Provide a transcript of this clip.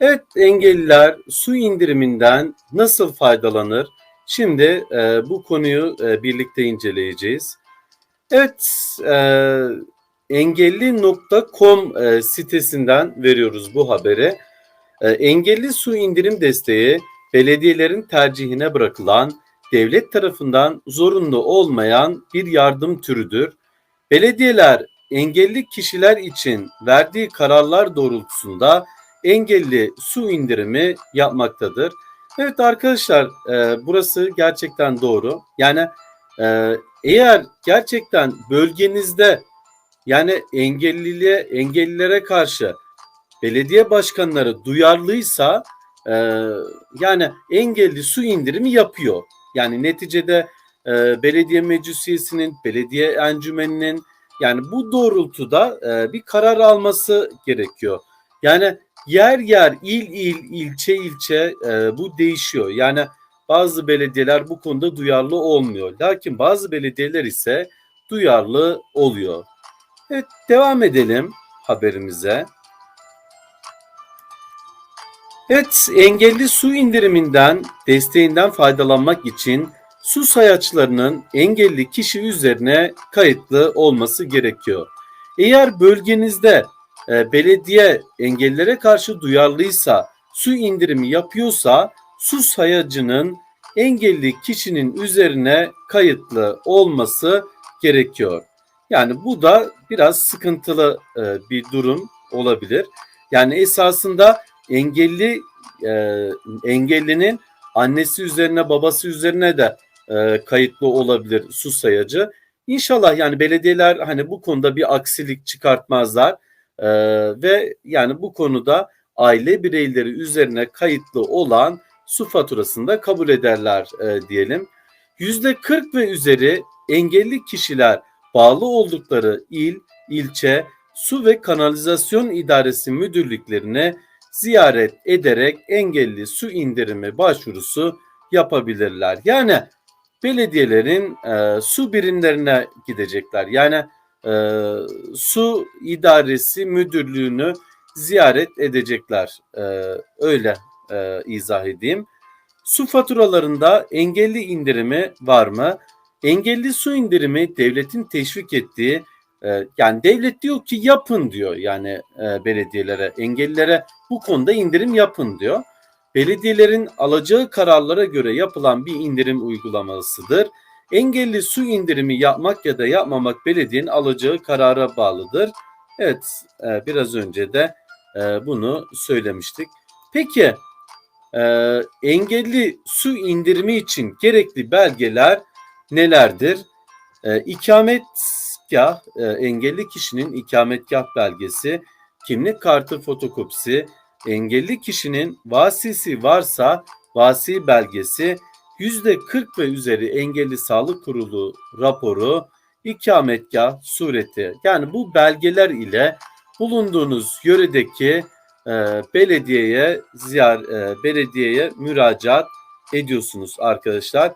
Evet engelliler su indiriminden nasıl faydalanır? Şimdi e, bu konuyu e, birlikte inceleyeceğiz. Evet e, engelli.com e, sitesinden veriyoruz bu haberi. E, engelli su indirim desteği belediyelerin tercihine bırakılan devlet tarafından zorunlu olmayan bir yardım türüdür. Belediyeler engelli kişiler için verdiği kararlar doğrultusunda engelli su indirimi yapmaktadır. Evet arkadaşlar e, burası gerçekten doğru. Yani e, eğer gerçekten bölgenizde yani engelliliğe engellilere karşı belediye başkanları duyarlıysa e, yani engelli su indirimi yapıyor. Yani neticede e, belediye meclis üyesinin, belediye encümeninin yani bu doğrultuda e, bir karar alması gerekiyor. Yani yer yer, il il, ilçe ilçe e, bu değişiyor. Yani bazı belediyeler bu konuda duyarlı olmuyor. Lakin bazı belediyeler ise duyarlı oluyor. Evet devam edelim haberimize. Evet engelli su indiriminden desteğinden faydalanmak için su sayaçlarının engelli kişi üzerine kayıtlı olması gerekiyor. Eğer bölgenizde e, belediye engellere karşı duyarlıysa, su indirimi yapıyorsa su sayacının engelli kişinin üzerine kayıtlı olması gerekiyor. Yani bu da biraz sıkıntılı e, bir durum olabilir. Yani esasında engelli e, engellinin annesi üzerine babası üzerine de e, kayıtlı olabilir su sayacı. İnşallah yani belediyeler hani bu konuda bir aksilik çıkartmazlar e, ve yani bu konuda aile bireyleri üzerine kayıtlı olan su faturasını da kabul ederler e, diyelim. Yüzde 40 ve üzeri engelli kişiler bağlı oldukları il, ilçe, su ve kanalizasyon idaresi müdürlüklerine ziyaret ederek engelli su indirimi başvurusu yapabilirler. Yani belediyelerin e, su birimlerine gidecekler. Yani e, su idaresi müdürlüğünü ziyaret edecekler. E, öyle e, izah edeyim. Su faturalarında engelli indirimi var mı? Engelli su indirimi devletin teşvik ettiği e, yani devlet diyor ki yapın diyor yani e, belediyelere, engellilere bu konuda indirim yapın diyor. Belediyelerin alacağı kararlara göre yapılan bir indirim uygulamasıdır. Engelli su indirimi yapmak ya da yapmamak belediyenin alacağı karara bağlıdır. Evet, e, biraz önce de e, bunu söylemiştik. Peki, e, engelli su indirimi için gerekli belgeler nelerdir? E, engelli kişinin ikametgah belgesi, kimlik kartı fotokopisi, engelli kişinin vasisi varsa vasi belgesi, 40 ve üzeri engelli sağlık kurulu raporu, ikametgah sureti. Yani bu belgeler ile bulunduğunuz yöredeki e, belediyeye ziyar e, belediyeye müracaat ediyorsunuz arkadaşlar.